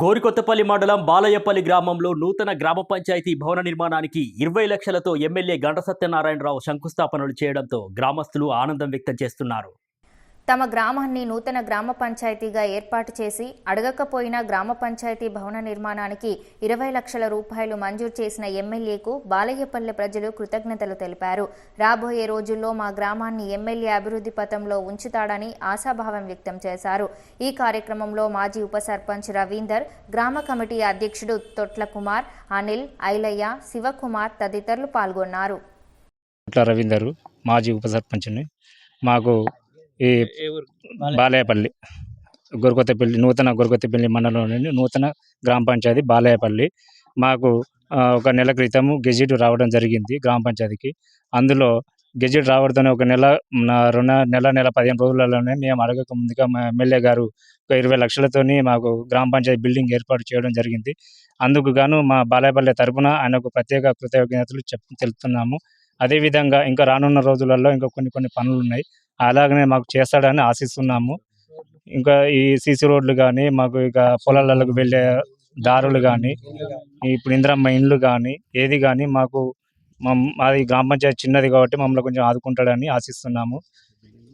గోరికొత్తపల్లి మండలం బాలయ్యపల్లి గ్రామంలో నూతన గ్రామ పంచాయతీ భవన నిర్మాణానికి ఇరవై లక్షలతో ఎమ్మెల్యే గంట సత్యనారాయణరావు శంకుస్థాపనలు చేయడంతో గ్రామస్తులు ఆనందం వ్యక్తం చేస్తున్నారు. తమ గ్రామాన్ని నూతన గ్రామ పంచాయతీగా ఏర్పాటు చేసి అడగకపోయినా గ్రామ పంచాయతీ భవన నిర్మాణానికి ఇరవై లక్షల రూపాయలు మంజూరు చేసిన ఎమ్మెల్యేకు బాలయ్యపల్లె ప్రజలు కృతజ్ఞతలు తెలిపారు. రాబోయే రోజుల్లో మా గ్రామాన్ని ఎమ్మెల్యే అభివృద్ధి పథంలో ఉంచుతాడని ఆశాభావం వ్యక్తం చేశారు. ఈ కార్యక్రమంలో మాజీ ఉప సర్పంచ్ రవీందర్ గ్రామ కమిటీ అధ్యక్షుడు తొట్ల కుమార్ అనిల్ ఐలయ్య శివకుమార్ తదితరులు పాల్గొన్నారు. రవీందరు మాజీ ఉప సర్పంచ్ని మాకు ఈ బాలయ్యపల్లి గొరకొత్తపల్లి నూతన గొరకొత్తపల్లి మండలంలోని నూతన గ్రామ పంచాయతీ బాలయ్యపల్లి మాకు ఒక నెల క్రితము గెజిట్ రావడం జరిగింది గ్రామ పంచాయతీకి. అందులో గెజిట్ రావడంతోనే ఒక నెల రెండు నెల నెల పదిహేను రోజులలోనే మేము అడగక ముందుగా మా ఎమ్మెల్యే గారు ఒక ఇరవై లక్షలతోని మాకు గ్రామ పంచాయతీ బిల్డింగ్ ఏర్పాటు చేయడం జరిగింది. అందుకు గాను మా బాలయ్యపల్లి తరపున ఆయనకు ప్రత్యేక కృతజ్ఞతలు చెప్ తెలుపుతున్నాము. అదేవిధంగా ఇంకా రానున్న రోజులలో ఇంకా కొన్ని కొన్ని పనులు ఉన్నాయి అలాగనే మాకు చేస్తాడని ఆశిస్తున్నాము. ఇంకా ఈ సీసీ రోడ్లు కానీ మాకు ఇక పొలాలకు వెళ్ళే దారులు కానీ ఇప్పుడు ఇందిరమ్మ ఇండ్లు కానీ ఏది కానీ మాకు మా- మాది గ్రామ పంచాయతీ చిన్నది కాబట్టి మమ్మల్ని కొంచెం ఆదుకుంటాడని ఆశిస్తున్నాము.